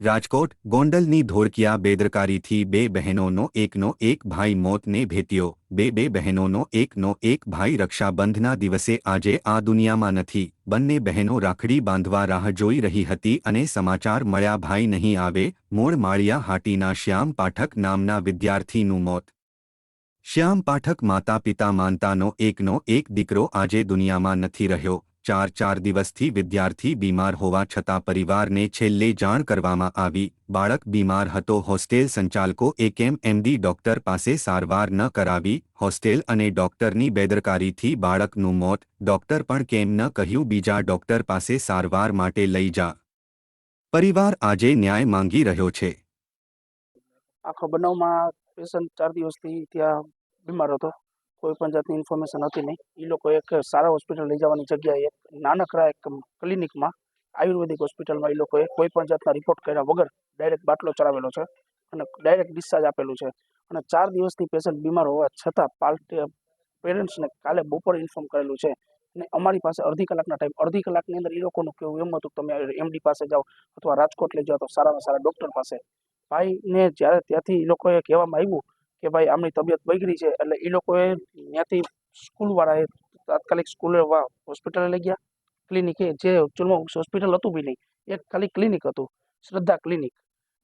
રાજકોટ, ગોંડલની ધોળકિયા બેદરકારીથી બે બહેનોનો એકનો એક ભાઈ મોતને ભેટ્યો. બે બે બહેનોનો એકનો એક ભાઈ રક્ષાબંધના દિવસે આજે આ દુનિયામાં નથી. બંને બહેનો રાખડી બાંધવા રાહ જોઈ રહી હતી અને સમાચાર મળ્યા, ભાઈ નહીં આવે, મૂળ માળિયા હાટીના શ્યામ પાઠક નામના વિદ્યાર્થીનું મોત. શ્યામ પાઠક માતા પિતા માનતાનો એકનો એક દીકરો આજે દુનિયામાં નથી રહ્યો. ચાર ચાર દિવસથી વિદ્યાર્થી બીમાર હોવા છતાં પરિવારને છેલ્લે જાણ કરવામાં આવી. બાળક બીમાર હતો. હોસ્ટેલ સંચાલકો એ કેમ એમડી ડોક્ટર પાસે સારવાર ન કરાવી. હોસ્ટેલ અને ડોક્ટરની બેદરકારીથી બાળકનું મોત. ડોક્ટર પણ કેમ ન કહ્યું. બીજા ડોક્ટર પાસે સારવાર માટે લઈ જા. પરિવાર આજે ન્યાય માંગી રહ્યો છે. આખો બનાવમાં પેશન્ટ ચાર દિવસથી ત્યાં બીમાર હતો. કોઈ પણ જાતની ઇન્ફોર્મેશન હતી નહીં. એ લોકો એક સારા હોસ્પિટલ લઈ જવાની જગ્યાએ એક નાનકડા એક ક્લિનિકમાં આયુર્વેદિક હોસ્પિટલમાં એ લોકોએ કોઈ પણ જાતના રિપોર્ટ કર્યા વગર ડાયરેક્ટ બાટલો ચડાવેલો છે અને ડાયરેક્ટ ડિસ્ચાર્જ આપેલું છે. અને ચાર દિવસથી પેશન્ટ બીમાર હોવા છતાં પાર્ટી પેરેન્ટ્સને કાલે બપોરે ઇન્ફોર્મ કરેલું છે. અને અમારી પાસે અડધી કલાકના ટાઈમ અડધી કલાકની અંદર એ લોકોનું કેવું એમ હતું તમે એમડી પાસે જાઓ અથવા રાજકોટ લઈ જાઓ તો સારામાં સારા ડૉક્ટર પાસે. ભાઈને જ્યારે ત્યાંથી એ લોકોએ કહેવામાં આવ્યું કે ભાઈ આમની તબિયત બગડી છે, એટલે એ લોકોએ ત્યાંથી સ્કૂલવાળાએ તાત્કાલિક સ્કૂલે હોસ્પિટલે લઈ ગયા. ક્લિનિકે જે એકચ્યુઅલમાં હોસ્પિટલ હતું બી નહીં, એક ખાલી ક્લિનિક હતું, શ્રદ્ધા ક્લિનિક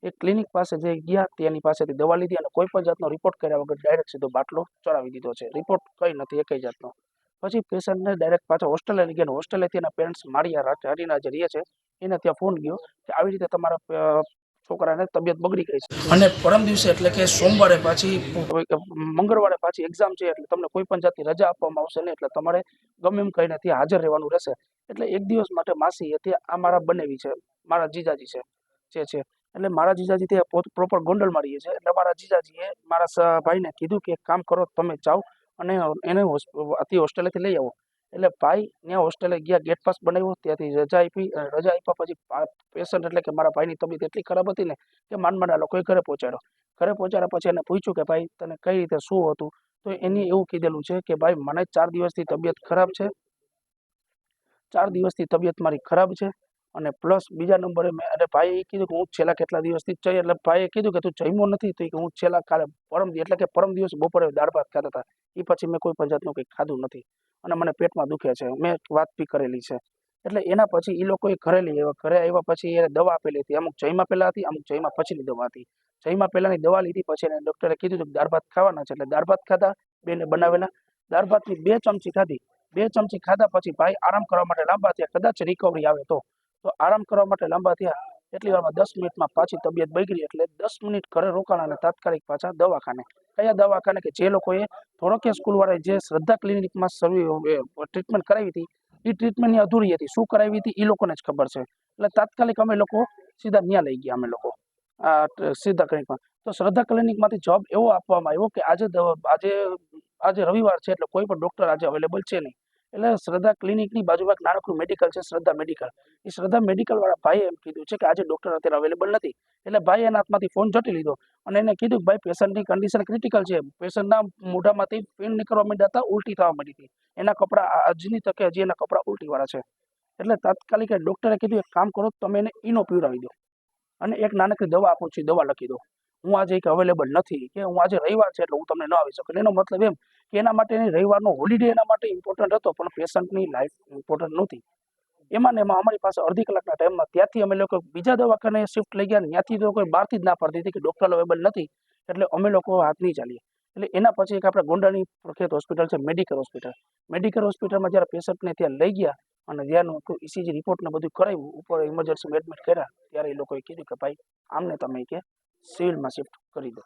એ ક્લિનિક પાસે જે ગયા તેની પાસેથી દવા લીધી અને કોઈ પણ જાતનો રિપોર્ટ કર્યા વગર ડાયરેક્ટ સીધો બાટલો ચડાવી દીધો છે. રિપોર્ટ કંઈ નથી એક જાતનો. પછી પેશન્ટને ડાયરેક્ટ પાછા હોસ્ટેલે લઈ ગયા અને હોસ્ટેલેથી એના પેરેન્ટ્સ માળિયા હરીના જે રહે છે. એને ત્યાં ફોન ગયો કે આવી રીતે તમારા છોકરાને તબિયત બગડી ગઈ છે. અને પરમ દિવસે એટલે કે સોમવારે પાછી મંગળવારે પાછી એક્ઝામ છે એટલે તમને કોઈ પણ જાતની રજા આપવામાં આવશે નહીં એટલે તમારે ગમે એમ કહીને ત્યાં હાજર રહેવાનું રહેશે. એટલે એક દિવસ માટે માસી હતી આ મારા બનેવી છે મારા જીજાજી છે જે છે. એટલે મારા જીજાજી ત્યાં પ્રોપર ગોંડલમાં રહીએ છે. એટલે મારા જીજાજીએ મારા ભાઈને કીધું કે એક કામ કરો તમે જાઓ અને એને અતિ હોસ્ટેલેથી લઈ આવો. એટલે ભાઈ ત્યાં હોસ્ટેલે ગયા ગેટ પાસ બનાવ્યો, ત્યાંથી રજા આપી, અને રજા આપ્યા પછી પેશન્ટ એટલે કે મારા ભાઈની તબિયત એટલી ખરાબ હતી ને કે માંડ માંડ લોકોએ ઘરે પહોંચાડ્યો. ઘરે પહોંચાડ્યા પછી એને પૂછ્યું કે ભાઈ તને કઈ રીતે, શું હતું? તો એની એવું કીધેલું છે કે ભાઈ મને ચાર દિવસથી તબિયત ખરાબ છે. ચાર દિવસથી તબિયત મારી ખરાબ છે. અને પ્લસ બીજા નંબરે મેં અને ભાઈએ કીધું કે હું છેલ્લા કેટલા દિવસથી જઈ, એટલે ભાઈએ કીધું કે તું જમ્યો નથી, તો કે હું છેલ્લા કાલે પરમ એટલે કે પરમ દિવસ બપોરે દાળ ભાત ખાતા હતા. એ પછી મેં કોઈ પણ જાતનું કંઈ ખાધું નથી. અને મને પેટમાં દુખે છે. મેં વાત બી કરેલી છે. એટલે એના પછી એ લોકોએ ઘરે લઈ આવ્યા. ઘરે આવ્યા પછી એ દવા આપેલી હતી. અમુક જઈમાં પહેલાં હતી, અમુક જઈમાં પછીની દવા હતી. જઈમાં પહેલાંની દવા લીધી, પછી એને ડૉક્ટરે કીધું કે દાળ ભાત ખાવાના છે. એટલે દાળ ભાત ખાધા, બેને બનાવેલા. દાળ ભાતની બે ચમચી ખાધી. બે ચમચી ખાધા પછી ભાઈ આરામ કરવા માટે લાંબા થયા. કદાચ રિકવરી આવે તો. તો આરામ કરવા માટે લાંબા થયા. એટલી વારમાં દસ મિનિટમાં પાછી તબિયત બગડી એટલે દસ મિનિટ ઘરે રોકાણા અને તાત્કાલિક પાછા દવાખાને. કયા દવાખાને કે જે લોકોએ ધોળકિયા સ્કૂલવાળાએ જે શ્રદ્ધા ક્લિનિકમાં સર્વી ટ્રીટમેન્ટ કરાવી હતી એ ટ્રીટમેન્ટની અધૂરી હતી. શું કરાવી હતી એ લોકોને જ ખબર છે. એટલે તાત્કાલિક અમે લોકો સીધા ત્યાં લઈ ગયા અમે લોકો. આ ટ- ક્લિનિકમાં. તો શ્રદ્ધા ક્લિનિકમાંથી જોબ એવો આપવામાં આવ્યો કે આજે આજે આજે રવિવાર છે એટલે કોઈ પણ ડૉક્ટર આજે અવેલેબલ છે નહીં. એટલે શ્રદ્ધા ક્લિનિકની બાજુમાં એક નાનકડું મેડિકલ છે, શ્રદ્ધા મેડિકલ એ શ્રદ્ધા મેડિકલવાળા ભાઈએ એમ કીધું છે કે આજે ડૉક્ટર અત્યારે અવેલેબલ નથી. એટલે ભાઈ એના હાથમાંથી ફોન ઝટી લીધો અને એને કીધું કે ભાઈ પેશન્ટની કન્ડિશન ક્રિટિકલ છે પેશન્ટના મોઢામાંથી પેન નીકળવા માંડ્યા હતા, ઉલટી થવા માંડી હતી. એના કપડાં આજની તકે હજી એના કપડાં ઉલટીવાળા છે. એટલે તાત્કાલિક ડૉક્ટરે કીધું, એક કામ કરો, તમે એને ઈનો પીવડાવી દો. અને એક નાનકડી દવા આપું છું દવા લખી દો. હું આજે એક અવેલેબલ નથી, કે હું આજે રવિવાર છે એટલે હું તમને ન આવી શકું. એનો મતલબ એમ કે એના માટે એની રવિવારનો હોલિડે એના માટે ઇમ્પોર્ટન્ટ હતો, પણ પેશન્ટની લાઈફ ઇમ્પોર્ટન્ટ નહોતી. એમાં ને એમાં અમારી પાસે અડધી કલાકના ટાઈમમાં ત્યાંથી અમે લોકો બીજા દવાખાને શિફ્ટ લઈ ગયા ત્યાંથી તો કોઈ બહારથી જ ના પડતી હતી કે ડૉક્ટર અવેલેબલ નથી, એટલે અમે લોકો હાથ નહીં ચાલીએ. એટલે એના પછી એક આપણે ગોંડાની પ્રખ્યાત હોસ્પિટલ છે મેડિકલ હોસ્પિટલ મેડિકલ હોસ્પિટલમાં જ્યારે પેશન્ટને ત્યાં લઈ ગયા અને ત્યાંનું ઇસીજી રિપોર્ટ રિપોર્ટને બધું કરાવ્યું, ઉપર ઇમરજન્સીમાં એડમિટ કર્યા, ત્યારે એ લોકોએ કીધું કે ભાઈ, આમને તમે કે સિવિલમાં શિફ્ટ કરી દો.